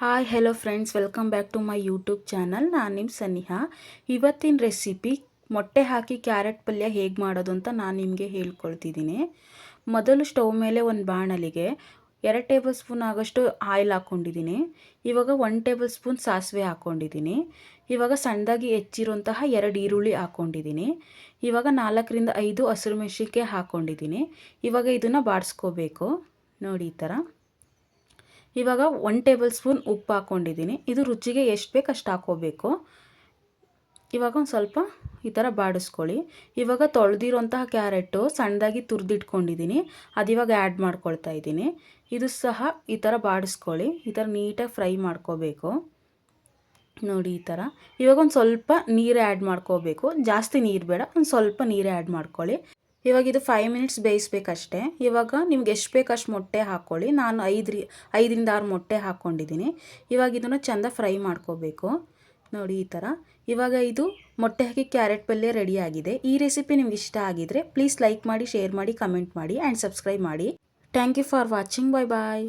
Hi hello friends welcome back to my YouTube channel ನಾನು ನಿಮ್ಮ ಸನಿಹಾ. ಇವತ್ತಿನ ರೆಸಿಪಿ ಮೊಟ್ಟೆ ಹಾಕಿ ಕ್ಯಾರೆಟ್ ಪಲ್ಯ ಹೇಗೆ ಮಾಡೋದು ಅಂತ ನಾನು ನಿಮಗೆ ಹೇಳ್ಕೊಳ್ತಿದ್ದೀನಿ ಮೊದಲು ಸ್ಟವ್ ಮೇಲೆ ಒಂದು ಬಾಣಲಿಗೆ ಎರಡು ಟೇಬಲ್ ಸ್ಪೂನ್ ಆಗೋಷ್ಟು ಆಯಿಲ್ ಹಾಕ್ಕೊಂಡಿದ್ದೀನಿ ಇವಾಗ ಒನ್ ಟೇಬಲ್ ಸ್ಪೂನ್ ಸಾಸಿವೆ ಹಾಕ್ಕೊಂಡಿದ್ದೀನಿ ಇವಾಗ ಸಣ್ಣದಾಗಿ ಹೆಚ್ಚಿರುವಂತಹ ಎರಡು ಈರುಳ್ಳಿ ಹಾಕ್ಕೊಂಡಿದ್ದೀನಿ ಇವಾಗ ನಾಲ್ಕರಿಂದ ಐದು ಹಸಿರು ಮೆಣಸಿನ್ಕಾಯಿ ಹಾಕ್ಕೊಂಡಿದ್ದೀನಿ ಇವಾಗ ಇದನ್ನು ಬಾಡಿಸ್ಕೋಬೇಕು. ನೋಡಿ ಈ ಥರ ಇವಾಗ ಒನ್ ಟೇಬಲ್ ಸ್ಪೂನ್ ಉಪ್ಪು ಹಾಕ್ಕೊಂಡಿದ್ದೀನಿ. ಇದು ರುಚಿಗೆ ಎಷ್ಟು ಬೇಕು ಅಷ್ಟು ಹಾಕ್ಕೋಬೇಕು. ಇವಾಗ ಒಂದು ಸ್ವಲ್ಪ ಈ ಥರ ಬಾಡಿಸ್ಕೊಳ್ಳಿ. ಇವಾಗ ತೊಳೆದಿರೋಂತಹ ಕ್ಯಾರೆಟು ಸಣ್ಣದಾಗಿ ತುರಿದಿಟ್ಕೊಂಡಿದ್ದೀನಿ. ಅದು ಇವಾಗ ಆ್ಯಡ್ ಮಾಡ್ಕೊಳ್ತಾ ಇದ್ದೀನಿ. ಇದು ಸಹ ಈ ಥರ ಬಾಡಿಸ್ಕೊಳ್ಳಿ. ಈ ಥರ ನೀಟಾಗಿ ಫ್ರೈ ಮಾಡ್ಕೋಬೇಕು. ನೋಡಿ ಈ ಥರ ಇವಾಗ ಒಂದು ಸ್ವಲ್ಪ ನೀರು ಆ್ಯಡ್ ಮಾಡ್ಕೋಬೇಕು. ಜಾಸ್ತಿ ನೀರು ಬೇಡ, ಒಂದು ಸ್ವಲ್ಪ ನೀರು ಆ್ಯಡ್ ಮಾಡ್ಕೊಳ್ಳಿ. ಇವಾಗ ಇದು ಫೈವ್ ಮಿನಿಟ್ಸ್ ಬೇಯಿಸ್ಬೇಕಷ್ಟೇ. ಇವಾಗ ನಿಮ್ಗೆ ಎಷ್ಟು ಬೇಕಷ್ಟು ಮೊಟ್ಟೆ ಹಾಕ್ಕೊಳ್ಳಿ ನಾನು ಐದ್ರಿ, ಐದರಿಂದ ಆರು ಮೊಟ್ಟೆ ಹಾಕ್ಕೊಂಡಿದ್ದೀನಿ ಇವಾಗ ಇದನ್ನು ಚೆಂದ ಫ್ರೈ ಮಾಡ್ಕೋಬೇಕು. ನೋಡಿ ಈ ಥರ. ಇವಾಗ ಇದು ಮೊಟ್ಟೆ ಹಾಕಿ ಕ್ಯಾರೆಟ್ ಪಲ್ಯ ರೆಡಿ ಆಗಿದೆ. ಈ ರೆಸಿಪಿ ನಿಮ್ಗೆ ಇಷ್ಟ ಆಗಿದ್ರೆ ಪ್ಲೀಸ್ ಲೈಕ್ ಮಾಡಿ ಶೇರ್ ಮಾಡಿ ಕಮೆಂಟ್ ಮಾಡಿ ಆ್ಯಂಡ್ ಸಬ್ಸ್ಕ್ರೈಬ್ ಮಾಡಿ. Thank you for watching bye bye